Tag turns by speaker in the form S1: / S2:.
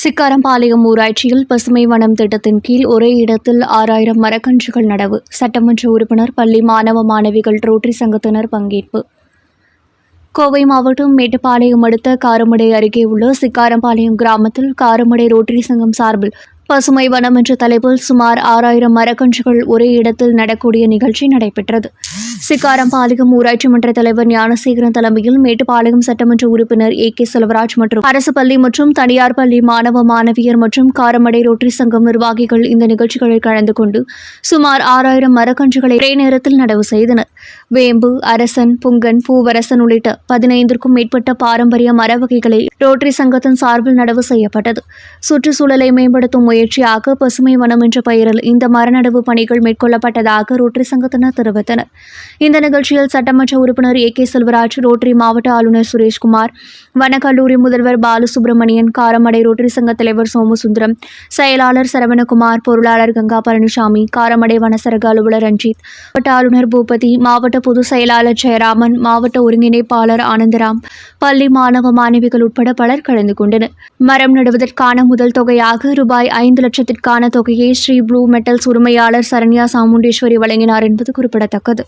S1: சிக்காரம்பாளையம் ஊராட்சியில் பசுமை வனம் திட்டத்தின் கீழ் ஒரே இடத்தில் ஆறாயிரம் மரக்கன்றுகள் நடவு. சட்டமன்ற உறுப்பினர் பள்ளி மாணவ மாணவிகள் ரோட்டரி சங்கத்தினர் பங்கேற்பு. கோவை மாவட்டம் மேட்டுப்பாளையம் அடுத்த காரமடை அருகே உள்ள சிக்காரம்பாளையம் கிராமத்தில் காரமடை ரோட்டரி சங்கம் சார்பில் பசுமை வனம் என்ற தலைப்பில் சுமார் ஆறாயிரம் மரக்கன்றுகள் ஒரே இடத்தில் நடக்கூடிய நிகழ்ச்சி நடைபெற்றது. சிக்காரம்பாளையம் ஊராட்சி மன்ற தலைவர் ஞானசேகரன் தலைமையில் மேட்டுப்பாளையம் சட்டமன்ற உறுப்பினர் ஏ கே செல்வராஜ் மற்றும் அரசு பள்ளி மற்றும் தனியார் பள்ளி மாணவ மாணவியர் மற்றும் காரமடை ரோட்டரி சங்கம் நிர்வாகிகள் இந்த நிகழ்ச்சிகளில் கலந்து கொண்டு சுமார் ஆறாயிரம் மரக்கன்றுகளை ஒரே நேரத்தில் நடவு செய்தனர். வேம்பு அரசன் புங்கன் பூவரசன் உள்ளிட்ட பதினைந்திற்கும் மேற்பட்ட பாரம்பரிய மர வகைகளை ரோட்டரி சங்கத்தின் சார்பில் நடவு செய்யப்பட்டது. சுற்றுச்சூழலை மேம்படுத்தும் முயற்சியாக பசுமை வனம் என்ற பெயரில் இந்த மரநடவு பணிகள் மேற்கொள்ளப்பட்டதாக ரோட்டரி சங்கத்தினர் தெரிவித்தனர். இந்த நிகழ்ச்சியில் சட்டமன்ற உறுப்பினர் ஏ கே செல்வராஜ் ரோட்டரி மாவட்ட ஆளுநர் சுரேஷ்குமார் வனக்கல்லூரி முதல்வர் பாலசுப்ரமணியன் காரமடை ரோட்டரி சங்க தலைவர் சோமசுந்தரம் செயலாளர் சரவணகுமார் பொருளாளர் கங்கா பழனிசாமி காரமடை வனசரக அலுவலர் ரஞ்சித் மாவட்ட ஆளுநர் பூபதி மாவட்ட பொதுச் செயலாளர் ஜெயராமன் மாவட்ட ஒருங்கிணைப்பாளர் ஆனந்தராம் பள்ளி மாணவ மாணவிகள் உட்பட பலர் கலந்து கொண்டனர். மரம் நடுவதற்கான முதல் தொகையாக ரூபாய் ஐந்து லட்சத்திற்கான தொகையை ஸ்ரீ ப்ளூ மெட்டல்ஸ் உரிமையாளர் சரண்யா சாமுண்டேஸ்வரி வழங்கினார் என்பது குறிப்பிடத்தக்கது.